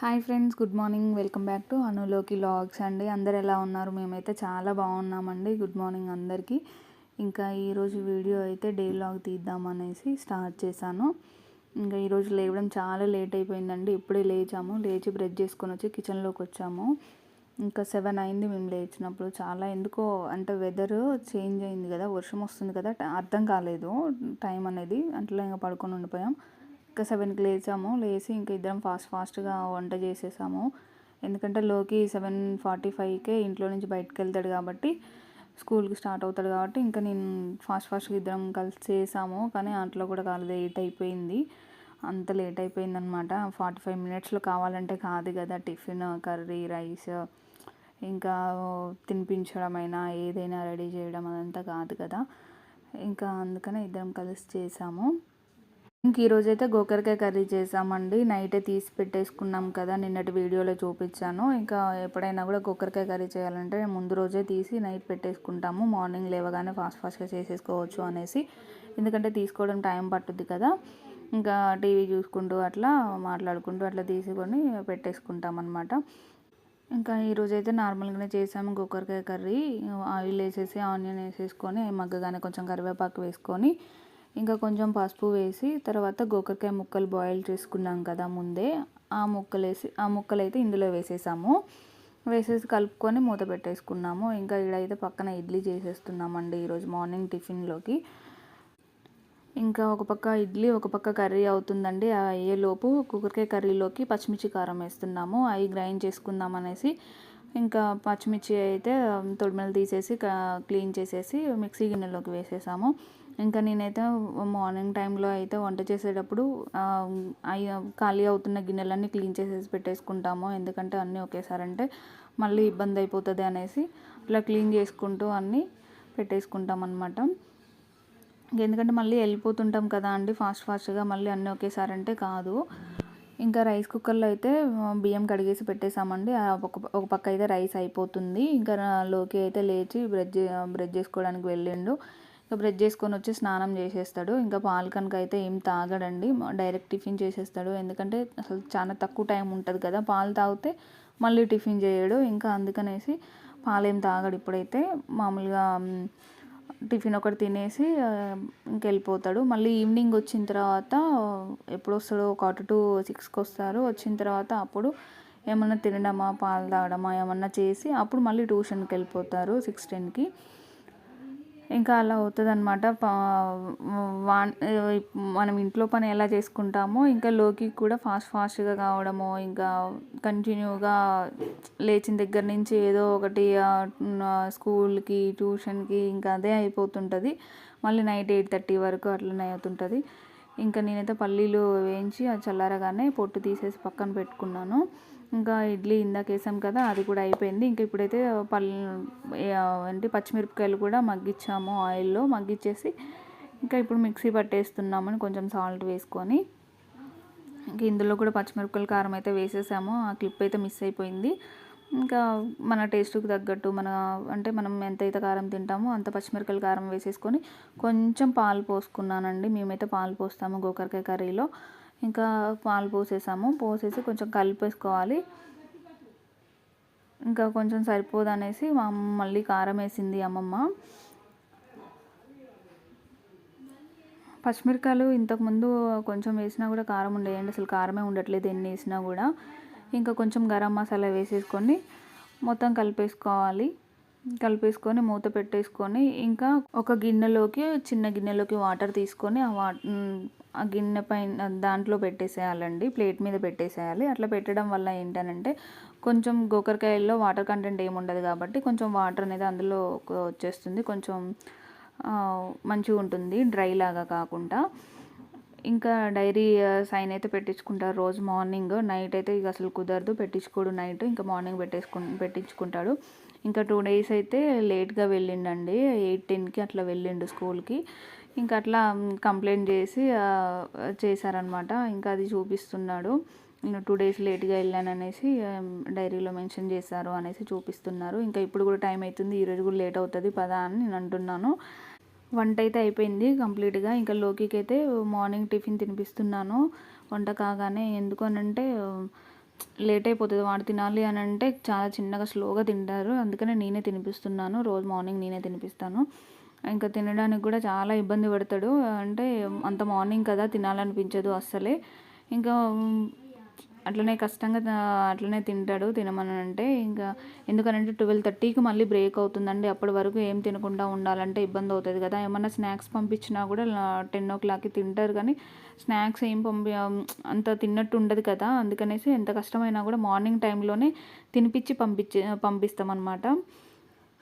Hi friends good morning. Welcome back to అనులోకి logs అండి. అందరు ఎలా ఉన్నారు? మేమైతే చాలా బాగున్నామండి. గుడ్ మార్నింగ్ అందరికీ. ఇంకా ఈరోజు వీడియో అయితే డే లాగ్ తీద్దామనేసి స్టార్ట్ చేశాను. ఇంకా ఈరోజు లేవడం చాలా లేట్ అయిపోయిందండి. ఇప్పుడే లేచాము. లేచి బ్రష్ చేసుకొని వచ్చి కిచెన్లోకి వచ్చాము. ఇంకా సెవెన్ అయింది మేము లేచినప్పుడు. చాలా ఎందుకో అంటే వెదర్ చేంజ్ అయింది కదా వర్షం వస్తుంది కదా అర్థం కాలేదు టైం అనేది. అంట్లో ఇంకా పడుకొని ఉండిపోయాం. ఇంకా సెవెన్కి లేచాము. లేచి ఇంకా ఇద్దరం ఫాస్ట్ ఫాస్ట్గా వంట చేసేసాము. ఎందుకంటే లోకి సెవెన్ ఫార్టీ ఫైవ్కే ఇంట్లో నుంచి బయటకు వెళ్తాడు కాబట్టి స్కూల్కి స్టార్ట్ అవుతాడు కాబట్టి ఇంకా నేను ఫాస్ట్ ఫాస్ట్గా ఇద్దరం కలిసి చేసాము. కానీ అట్లా కూడా కాలేదు. ఎయిట్ అయిపోయింది. అంత లేట్ అయిపోయింది అనమాట ఫార్టీ ఫైవ్ మినిట్స్లో కావాలంటే కాదు కదా టిఫిన్ కర్రీ రైస్ ఇంకా తినిపించడమైనా ఏదైనా రెడీ చేయడం అదంతా కాదు కదా. ఇంకా అందుకనే ఇద్దరం కలిసి చేసాము. ఇంక ఈరోజైతే గోకరకాయ కర్రీ చేసామండి. నైటే తీసి పెట్టేసుకున్నాం కదా నిన్నటి వీడియోలో చూపించాను. ఇంకా ఎప్పుడైనా కూడా గోకరకాయ కర్రీ చేయాలంటే ముందు రోజే తీసి నైట్ పెట్టేసుకుంటాము. మార్నింగ్ లేవగానే ఫాస్ట్ ఫాస్ట్గా చేసేసుకోవచ్చు అనేసి. ఎందుకంటే తీసుకోవడం టైం పట్టుద్ది కదా. ఇంకా టీవీ చూసుకుంటూ అట్లా మాట్లాడుకుంటూ అట్లా తీసుకొని పెట్టేసుకుంటాం అనమాట ఇంకా ఈరోజు అయితే నార్మల్గానే చేసాము గోకరకాయ కర్రీ. ఆయిల్ వేసేసి ఆనియన్ వేసేసుకొని మగ్గగానే కొంచెం కరివేపాకు వేసుకొని ఇంకా కొంచెం పసుపు వేసి తర్వాత గోకరకాయ ముక్కలు బాయిల్ చేసుకున్నాం కదా ముందే. ఆ ముక్కలు వేసి ఆ ముక్కలు అయితే ఇందులో వేసేసాము. వేసేసి కలుపుకొని మూత పెట్టేసుకున్నాము. ఇంకా ఇడైతే పక్కన ఇడ్లీ చేసేస్తున్నామండి ఈరోజు మార్నింగ్ టిఫిన్లోకి. ఇంకా ఒక పక్క ఇడ్లీ ఒక పక్క కర్రీ అవుతుందండి. అయ్యేలోపు కుక్కరకాయ కర్రీలోకి పచ్చిమిర్చి కారం వేస్తున్నాము. అవి గ్రైండ్ చేసుకుందాం అనేసి ఇంకా పచ్చిమిర్చి అయితే తొడిమెలు తీసేసి క్లీన్ చేసేసి మిక్సీ గిన్నెలోకి వేసేసాము. ఇంకా నేనైతే మార్నింగ్ టైంలో అయితే వంట చేసేటప్పుడు ఖాళీ అవుతున్న గిన్నెలన్నీ క్లీన్ చేసేసి పెట్టేసుకుంటాము. ఎందుకంటే అన్నీ ఒకేసారి అంటే మళ్ళీ ఇబ్బంది అయిపోతుంది అనేసి అట్లా క్లీన్ చేసుకుంటూ అన్నీ పెట్టేసుకుంటాం అనమాట ఎందుకంటే మళ్ళీ వెళ్ళిపోతుంటాం కదా అండి ఫాస్ట్ ఫాస్ట్గా మళ్ళీ అన్నీ ఒకేసారి అంటే కాదు. ఇంకా రైస్ కుక్కర్లో అయితే బియ్యం కడిగేసి పెట్టేసామండి ఒక ఒక పక్క అయితే రైస్ అయిపోతుంది. ఇంకా లోకి అయితే లేచి బ్రెడ్ బ్రెడ్ చేసుకోవడానికి వెళ్ళిండు. ఇంకా బ్రష్ చేసుకొని వచ్చి స్నానం చేసేస్తాడు. ఇంకా పాలకనక అయితే ఏం తాగడండి. డైరెక్ట్ టిఫిన్ చేసేస్తాడు. ఎందుకంటే అసలు చాలా తక్కువ టైం ఉంటుంది కదా. పాలు తాగితే మళ్ళీ టిఫిన్ చేయడు. ఇంకా అందుకనేసి పాలేం తాగడు ఇప్పుడైతే. మామూలుగా టిఫిన్ ఒకటి తినేసి ఇంకెళ్ళిపోతాడు. మళ్ళీ ఈవినింగ్ వచ్చిన తర్వాత ఎప్పుడు వస్తాడో ఒక టు సిక్స్కి వస్తారు. వచ్చిన తర్వాత అప్పుడు ఏమన్నా తినడమా పాలు తాగడమా ఏమన్నా చేసి అప్పుడు మళ్ళీ ట్యూషన్కి వెళ్ళిపోతారు. సిక్స్ టెన్కి. ఇంకా అలా అవుతుంది అనమాట మనం ఇంట్లో పని ఎలా చేసుకుంటామో ఇంకా లోకి కూడా ఫాస్ట్ ఫాస్ట్గా కావడము ఇంకా కంటిన్యూగా లేచిన దగ్గర నుంచి ఏదో ఒకటి స్కూల్కి ట్యూషన్కి ఇంకా అదే అయిపోతుంటుంది. మళ్ళీ నైట్ ఎయిట్ థర్టీ వరకు అట్లనే అవుతుంటుంది. ఇంకా నేనైతే పల్లీలు వేయించి అది చల్లారగానే పొట్టు తీసేసి పక్కన పెట్టుకున్నాను. ఇంకా ఇడ్లీ ఇందాక వేసాం కదా అది కూడా అయిపోయింది. ఇంకా ఇప్పుడైతే పల్లి ఏంటి పచ్చిమిరపకాయలు కూడా మగ్గించాము ఆయిల్లో మగ్గిచ్చేసి ఇంకా ఇప్పుడు మిక్సీ పట్టేస్తున్నామని కొంచెం సాల్ట్ వేసుకొని ఇంకా ఇందులో కూడా పచ్చిమిరపకాయల కారం అయితే వేసేసాము. ఆ క్లిప్ అయితే మిస్ అయిపోయింది. ఇంకా మన టేస్ట్కి తగ్గట్టు మన అంటే మనం ఎంతైతే కారం తింటామో అంత పచ్చిమిరపకాయల కారం వేసేసుకొని కొంచెం పాలు పోసుకున్నానండి. మేమైతే పాలు పోస్తాము గోకరకాయ కర్రీలో. ఇంకా పాలు పోసేసాము. పోసేసి కొంచెం కలిపేసుకోవాలి. ఇంకా కొంచెం సరిపోదు అనేసి మా అమ్మ మళ్ళీ కారం వేసింది అమ్మమ్మ. పచ్చిమిరకాయలు ఇంతకుముందు కొంచెం వేసినా కూడా కారం ఉండేయండి. అసలు కారమే ఉండట్లేదు ఎన్ని వేసినా కూడా. ఇంకా కొంచెం గరం మసాలా వేసేసుకొని మొత్తం కలిపేసుకోవాలి. కలిపేసుకొని మూత పెట్టేసుకొని ఇంకా ఒక గిన్నెలోకి చిన్న గిన్నెలోకి వాటర్ తీసుకొని ఆ వా ఆ గిన్నె పైన దాంట్లో పెట్టేసేయాలండి. ప్లేట్ మీద పెట్టేసేయాలి. అట్లా పెట్టడం వల్ల ఏంటనంటే కొంచెం గోకరకాయల్లో వాటర్ కంటెంట్ ఏముండదు కాబట్టి కొంచెం వాటర్ అనేది అందులో వచ్చేస్తుంది. కొంచెం మంచిగా ఉంటుంది డ్రై లాగా కాకుండా. ఇంకా డైరీ సైన్ అయితే పెట్టించుకుంటారు రోజు మార్నింగ్. నైట్ అయితే ఇక అసలు కుదరదు. పెట్టించుకోడు నైట్. ఇంకా మార్నింగ్ పెట్టేసుకు పెట్టించుకుంటాడు. ఇంకా టూ డేస్ అయితే లేట్గా వెళ్ళిండండి. ఎయిట్ టెన్కి అట్లా వెళ్ళిండు స్కూల్కి ఇంకా అట్లా కంప్లైంట్ చేసి చేశారనమాట ఇంకా అది చూపిస్తున్నాడు. నేను టూ డేస్ లేట్గా వెళ్ళాను అనేసి డైరీలో మెన్షన్ చేశారు అనేసి చూపిస్తున్నారు. ఇంకా ఇప్పుడు కూడా టైం అవుతుంది. ఈరోజు కూడా లేట్ అవుతుంది. పదా అని నేను అంటున్నాను. వంట అయితే అయిపోయింది కంప్లీట్గా. ఇంకా లోకికి అయితే మార్నింగ్ టిఫిన్ తినిపిస్తున్నాను. వంట కాగానే ఎందుకనంటే లేట్ అయిపోతుంది. వాడు తినాలి అని అంటే చాలా చిన్నగా స్లోగా తింటారు. అందుకనే నేనే తినిపిస్తున్నాను. రోజు మార్నింగ్ నేనే తినిపిస్తాను. ఇంకా తినడానికి కూడా చాలా ఇబ్బంది పడతాడు. అంటే అంత మార్నింగ్ కదా తినాలనిపించదు అస్సలే. ఇంకా అట్లనే కష్టంగా అట్లనే తింటాడు తినమని అంటే ఇంకా ఎందుకనంటే ట్వెల్వ్ థర్టీకి మళ్ళీ బ్రేక్ అవుతుందండి. అప్పటి వరకు ఏం తినకుండా ఉండాలంటే ఇబ్బంది అవుతుంది కదా. ఏమన్నా స్నాక్స్ పంపించినా కూడా టెన్ ఓ క్లాక్కి తింటారు కానీ స్నాక్స్ ఏం పంపి అంత తిన్నట్టు ఉండదు కదా. అందుకనేసి ఎంత కష్టమైనా కూడా మార్నింగ్ టైంలోనే తినిపించి పంపించి పంపిస్తామన్నమాట.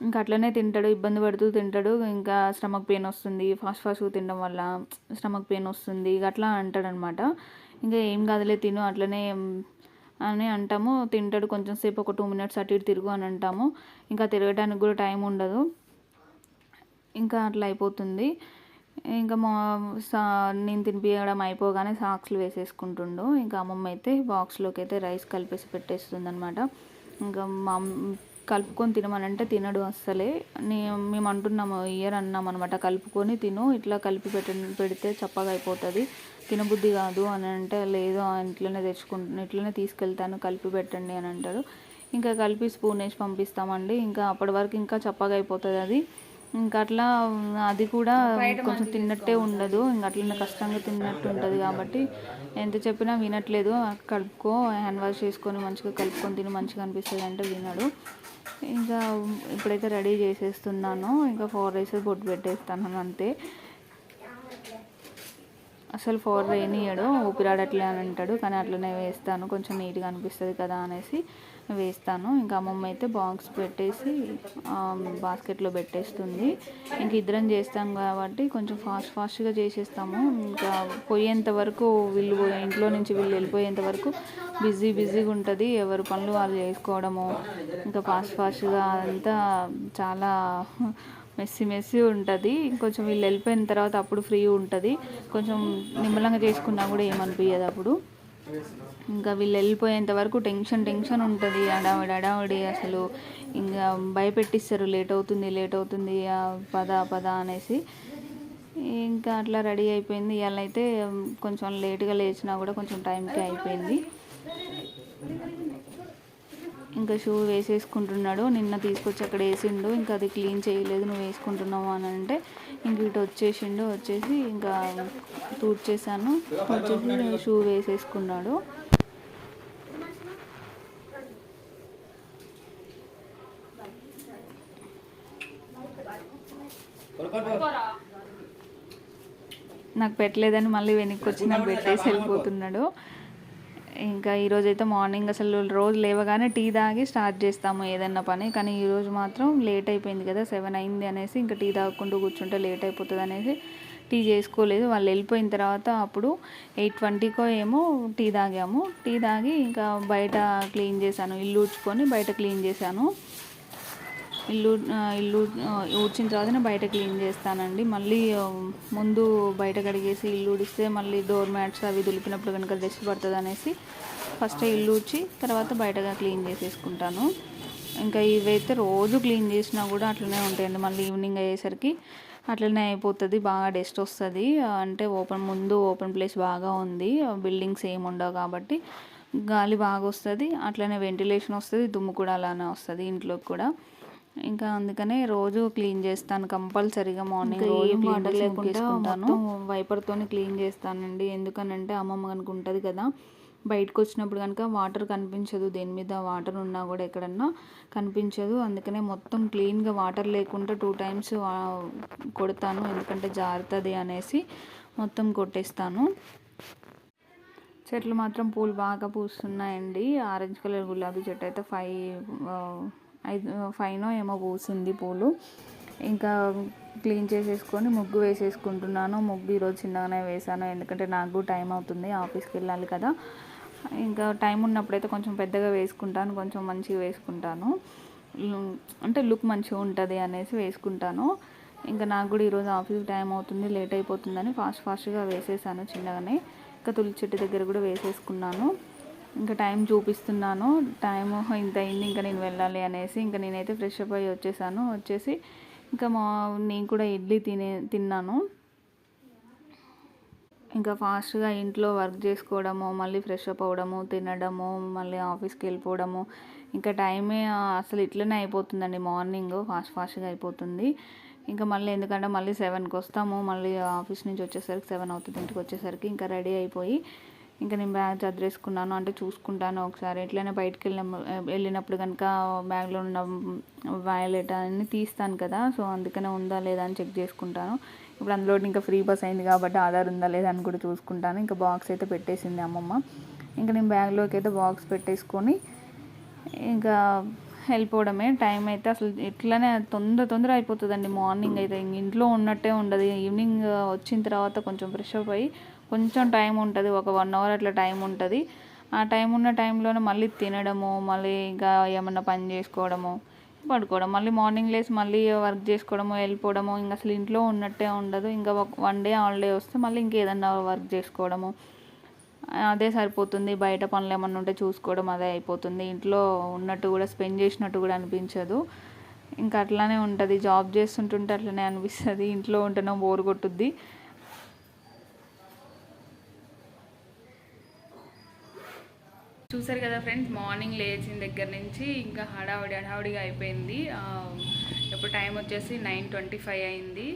ఇంకా అట్లనే తింటాడు ఇబ్బంది పడుతూ తింటాడు. ఇంకా స్టమక్ పెయిన్ వస్తుంది ఫాస్ట్ ఫాస్ట్గా తినడం వల్ల స్టమక్ పెయిన్ వస్తుంది ఇక అట్లా అంటాడనమాట ఇంకా ఏం కాదులే తిను అట్లనే అని అంటాము. తింటాడు కొంచెం సేపు ఒక టూ మినిట్స్ అటు ఇటు తిరుగు అని అంటాము. ఇంకా తిరగడానికి కూడా టైం ఉండదు. ఇంకా అట్లా అయిపోతుంది. ఇంకా మా సా నేను తినిపించడం అయిపోగానే సాక్స్లు వేసేసుకుంటుండు. ఇంకా అమ్మమ్మ అయితే బాక్స్లోకి అయితే రైస్ కలిపేసి పెట్టేస్తుంది అనమాట ఇంకా మా కలుపుకొని తినమనంటే తినడు అస్సలే. నే మేము అంటున్నాము ఇయర్ అన్నాం అనమాట కలుపుకొని తిను ఇట్లా కలిపి పెట్ట పెడితే చప్పగా అయిపోతుంది. తినబుద్ధి కాదు అని అంటే లేదు ఇంట్లోనే తెచ్చుకుంటు ఇట్లనే తీసుకెళ్తాను కలిపి పెట్టండి అని అంటారు. ఇంకా కలిపి స్పూన్ వేసి పంపిస్తామండి. ఇంకా అప్పటి వరకు ఇంకా చప్పగా అయిపోతుంది అది. ఇంకా అట్లా అది కూడా కొంచెం తిన్నట్టే ఉండదు. ఇంకా అట్లనే కష్టంగా తిన్నట్టు ఉంటుంది కాబట్టి ఎంత చెప్పినా వినట్లేదు. కలుపుకో హ్యాండ్ వాష్ చేసుకొని మంచిగా కలుపుకొని తిని మంచిగా అనిపిస్తుంది అంటే వినడు. ఇంకా ఇప్పుడైతే రెడీ చేసేస్తున్నాను. ఇంకా ఫోర్ రైస్ బొట్టు పెట్టేస్తాను అంతే. అసలు ఫోర్ వేయనియడు ఊపిరాడట్లే అని అంటాడు కానీ అట్లనే వేస్తాను కొంచెం నీట్గా అనిపిస్తుంది కదా అనేసి వేస్తాను. ఇంకా అమ్మమ్మ అయితే బాక్స్ పెట్టేసి బాస్కెట్లో పెట్టేస్తుంది. ఇంక ఇద్దరం చేస్తాం కాబట్టి కొంచెం ఫాస్ట్ ఫాస్ట్గా చేసేస్తాము. ఇంకా పోయేంత వరకు వీళ్ళు ఇంట్లో నుంచి వీళ్ళు వెళ్ళిపోయేంత వరకు బిజీ బిజీగా ఉంటుంది. ఎవరు పనులు వాళ్ళు చేసుకోవడము ఇంకా ఫాస్ట్ ఫాస్ట్గా అంతా చాలా మెస్సి మెస్సి ఉంటుంది. ఇంకొంచెం వీళ్ళు వెళ్ళిపోయిన తర్వాత అప్పుడు ఫ్రీ ఉంటుంది. కొంచెం నిమ్మలంగా చేసుకున్నా కూడా ఏమనిపించదు అప్పుడు. ఇంకా వీళ్ళు వెళ్ళిపోయేంత వరకు టెన్షన్ టెన్షన్ ఉంటుంది. అడావిడి అడావిడి అసలు. ఇంకా భయపెట్టిస్తారు. లేట్ అవుతుంది లేట్ అవుతుంది. పద పద అనేసి. ఇంకా అట్లా రెడీ అయిపోయింది. ఇవాళ అయితే కొంచెం లేట్గా లేచినా కూడా కొంచెం టైంకి అయిపోయింది. ఇంకా షూ వేసేసుకుంటున్నాడు. నిన్న తీసుకొచ్చి అక్కడ వేసిండు. ఇంకా అది క్లీన్ చేయలేదు. నువ్వు వేసుకుంటున్నావు అని అంటే ఇంక ఇటు వచ్చేసిండు. వచ్చేసి ఇంకా తూడ్చేసాను. వచ్చేసి షూ వేసేసుకున్నాడు. నాకు పెట్టలేదని మళ్ళీ వెనక్కి వచ్చి నాకు పెట్టేసి వెళ్ళిపోతున్నాడు. ఇంకా ఈరోజు అయితే మార్నింగ్ అసలు రోజు లేవగానే టీ తాగి స్టార్ట్ చేస్తాము ఏదన్నా పని. కానీ ఈరోజు మాత్రం లేట్ అయిపోయింది కదా సెవెన్ అయింది అనేసి ఇంకా టీ తాగకుండా కూర్చుంటే లేట్ అయిపోతుంది అనేసి టీ చేసుకోలేదు. వాళ్ళు వెళ్ళిపోయిన తర్వాత అప్పుడు ఎయిట్ ట్వంటీకో ఏమో టీ తాగాము. టీ తాగి ఇంకా బయట క్లీన్ చేశాను ఇల్లు ఊడ్చుకొని బయట క్లీన్ చేశాను. ఇల్లు ఇల్లు ఊడ్చిన తర్వాత బయట క్లీన్ చేస్తానండి. మళ్ళీ ముందు బయట కడిగేసి ఇల్లు ఊడిస్తే మళ్ళీ డోర్ మ్యాట్స్ అవి దులిపినప్పుడు కనుక డస్ట్ పడుతుంది అనేసి ఫస్ట్ ఇల్లు ఊడ్చి తర్వాత బయటగా క్లీన్ చేసేసుకుంటాను. ఇంకా ఇవైతే రోజు క్లీన్ చేసినా కూడా అట్లనే ఉంటాయండి. మళ్ళీ ఈవినింగ్ అయ్యేసరికి అట్లనే అయిపోతుంది బాగా డస్ట్ వస్తుంది. అంటే ఓపెన్ ముందు ఓపెన్ ప్లేస్ బాగా ఉంది. బిల్డింగ్స్ ఏమి ఉండవు కాబట్టి గాలి బాగా వస్తుంది. అట్లనే వెంటిలేషన్ వస్తుంది దుమ్ము కూడా అలానే వస్తుంది ఇంట్లోకి కూడా. ఇంకా అందుకనే రోజు క్లీన్ చేస్తాను కంపల్సరీగా మార్నింగ్ రోజు వాటర్ లేకుండా వైపర్తో క్లీన్ చేస్తానండి. ఎందుకనంటే అమ్మమ్మ కనుక ఉంటుంది కదా బయటకు వచ్చినప్పుడు కనుక వాటర్ కనిపించదు. దేని మీద వాటర్ ఉన్నా కూడా ఎక్కడన్నా కనిపించదు. అందుకనే మొత్తం క్లీన్గా వాటర్ లేకుండా టూ టైమ్స్ కొడతాను. ఎందుకంటే జారుతుంది అనేసి మొత్తం కొట్టేస్తాను. చెట్లు మాత్రం పూలు బాగా పూస్తున్నాయండి. ఆరెంజ్ కలర్ గులాబీ చెట్టు అయితే ఫైవ్ ఐదు ఫైవ్ ఏమో పూసింది పూలు. ఇంకా క్లీన్ చేసేసుకొని ముగ్గు వేసేసుకుంటున్నాను. ముగ్గు ఈరోజు చిన్నగానే వేసాను ఎందుకంటే నాకు టైం అవుతుంది ఆఫీస్కి వెళ్ళాలి కదా. ఇంకా టైం ఉన్నప్పుడైతే కొంచెం పెద్దగా వేసుకుంటాను కొంచెం మంచిగా వేసుకుంటాను. అంటే లుక్ మంచిగా ఉంటుంది అనేసి వేసుకుంటాను. ఇంకా నాకు కూడా ఈరోజు ఆఫీస్ టైం అవుతుంది లేట్ అయిపోతుందని ఫాస్ట్ ఫాస్ట్గా వేసేసాను చిన్నగానే. ఇంకా తులసి చెట్టు దగ్గర కూడా వేసేసుకున్నాను. ఇంకా టైం చూపిస్తున్నాను. టైం ఇంత అయింది ఇంకా నేను వెళ్ళాలి అనేసి ఇంకా నేనైతే ఫ్రెష్ అప్ అయ్యి వచ్చేసాను. వచ్చేసి ఇంకా మా నేను కూడా ఇడ్లీ తినే తిన్నాను. ఇంకా ఫాస్ట్గా ఇంట్లో వర్క్ చేసుకోవడము మళ్ళీ ఫ్రెష్ అప్ అవ్వడము తినడము మళ్ళీ ఆఫీస్కి వెళ్ళిపోవడము. ఇంకా టైమే అసలు ఇట్లనే అయిపోతుందండి మార్నింగ్ ఫాస్ట్ ఫాస్ట్గా అయిపోతుంది. ఇంకా మళ్ళీ ఎందుకంటే మళ్ళీ సెవెన్కి వస్తాము. మళ్ళీ ఆఫీస్ నుంచి వచ్చేసరికి సెవెన్ అవుతుంది ఇంటికి వచ్చేసరికి ఇంకా రెడీ అయిపోయి ఇంకా నేను బ్యాగ్ చదివేసుకున్నాను అంటే చూసుకుంటాను ఒకసారి. ఎట్లయినా బయటకు వెళ్ళిన వెళ్ళినప్పుడు కనుక బ్యాగ్లో ఉన్న వ్యాలెట్ అన్నీ తీస్తాను కదా సో అందుకనే ఉందా లేదా అని చెక్ చేసుకుంటాను. ఇప్పుడు అందులో ఇంకా ఫ్రీ బస్ అయింది కాబట్టి ఆధార్ ఉందా లేదా అని కూడా చూసుకుంటాను. ఇంకా బాక్స్ అయితే పెట్టేసింది అమ్మమ్మ. ఇంకా నేను బ్యాగ్లోకి అయితే బాక్స్ పెట్టేసుకొని ఇంకా వెళ్ళిపోవడమే. టైం అయితే అసలు ఎట్లనే తొందర తొందర అయిపోతుందండి. మార్నింగ్ అయితే ఇంట్లో ఉన్నట్టే ఉండదు. ఈవినింగ్ uh, వచ్చిన తర్వాత కొంచెం ఫ్రెష్ అప్ అయ్యి కొంచెం టైం ఉంటుంది ఒక వన్ అవర్ అట్లా టైం ఉంటుంది. ఆ టైం ఉన్న టైంలోనే మళ్ళీ తినడము మళ్ళీ ఇంకా ఏమన్నా పని చేసుకోవడము పడుకోవడం మళ్ళీ మార్నింగ్ లేసి మళ్ళీ వర్క్ చేసుకోవడము వెళ్ళిపోవడము ఇంకా అసలు ఇంట్లో ఉన్నట్టే ఉండదు. ఇంకా వన్ డే హాలిడే వస్తే మళ్ళీ ఇంకేదన్నా వర్క్ చేసుకోవడము. అదే సరిపోతుంది బయట పనులు ఏమన్నా ఉంటే చూసుకోవడం అదే అయిపోతుంది. ఇంట్లో ఉన్నట్టు కూడా స్పెండ్ చేసినట్టు కూడా అనిపించదు. ఇంకా అట్లానే ఉంటుంది. జాబ్ చేస్తుంటుంటే అట్లనే అనిపిస్తుంది. ఇంట్లో ఉంటేనే బోర్ కొట్టుద్ది. చూసారు కదా ఫ్రెండ్స్ మార్నింగ్ లేచిన దగ్గర నుంచి ఇంకా హడావుడి హడావుడిగా అయిపోయింది. ఇప్పుడు టైం వచ్చేసి నైన్ ట్వంటీ ఫైవ్ అయింది.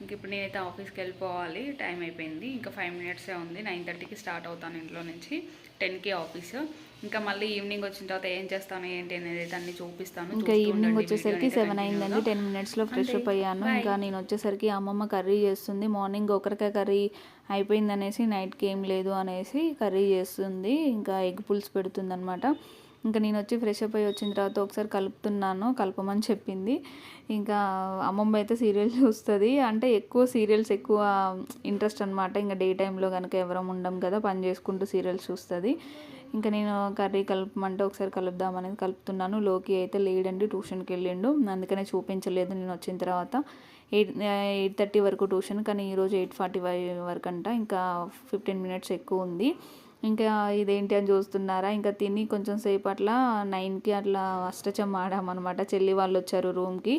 ఇంక ఇప్పుడు నేనైతే ఆఫీస్కి వెళ్ళిపోవాలి టైం అయిపోయింది. ఇంకా ఫైవ్ మినిట్సే ఉంది. నైన్ థర్టీకి స్టార్ట్ అవుతాను ఇంట్లో నుంచి. టెన్కి ఆఫీస్. ఇంకా మళ్ళీ ఈవినింగ్ వచ్చిన తర్వాత ఏం చేస్తాను ఏంటి అనేది అన్ని చూపిస్తాను. ఇంకా ఈవినింగ్ వచ్చేసరికి సెవెన్ అయిందండి. టెన్ మినిట్స్లో ఫ్రెష్ అప్ అయ్యాను. ఇంకా నేను వచ్చేసరికి అమ్మమ్మ కర్రీ చేస్తుంది. మార్నింగ్ ఒకరికాయ కర్రీ అయిపోయింది అనేసి నైట్కి ఏం లేదు అనేసి కర్రీ చేస్తుంది. ఇంకా ఎగ్ పులుసు పెడుతుంది అనమాట ఇంకా నేను వచ్చి ఫ్రెష్ అప్ అయ్యి వచ్చిన తర్వాత ఒకసారి కలుపుతున్నాను కలపమని చెప్పింది. ఇంకా అమ్మమ్మ అయితే సీరియల్ చూస్తుంది. అంటే ఎక్కువ సీరియల్స్ ఎక్కువ ఇంట్రెస్ట్ అనమాట ఇంకా డే టైంలో కనుక ఎవరం ఉండం కదా పని చేసుకుంటూ సీరియల్స్ చూస్తుంది. ఇంకా నేను కర్రీ కలపమంటే ఒకసారి కలుపుదామనేది కలుపుతున్నాను. లోకి అయితే లేడండి ట్యూషన్కి వెళ్ళిండు. అందుకనే చూపించలేదు నేను వచ్చిన తర్వాత. ఎయిట్ ఎయిట్ థర్టీ వరకు ట్యూషన్ కానీ ఈరోజు ఎయిట్ ఫార్టీ ఫైవ్ వరకు అంట ఇంకా ఫిఫ్టీన్ మినిట్స్ ఎక్కువ ఉంది. ఇంకా ఇదేంటి అని చూస్తున్నారా? ఇంకా తిని కొంచెం సేపు అట్లా నైన్కి అట్లా అష్టచమ్మ ఆడామన్నమాట. చెల్లి వాళ్ళు వచ్చారు రూమ్కి.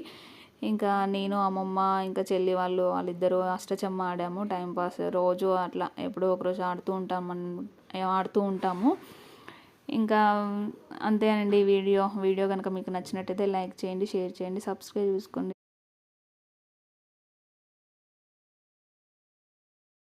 ఇంకా నేను అమ్మమ్మ ఇంకా చెల్లి వాళ్ళు వాళ్ళిద్దరూ అష్టచమ్మ ఆడాము. టైంపాస్ రోజు అట్లా ఎప్పుడో ఒకరోజు ఆడుతూ ఉంటాం ఆడుతూ ఉంటాము. ఇంకా అంతేనండి వీడియో. వీడియో కనుక మీకు నచ్చినట్టయితే లైక్ చేయండి షేర్ చేయండి సబ్స్క్రైబ్ చేసుకోండి.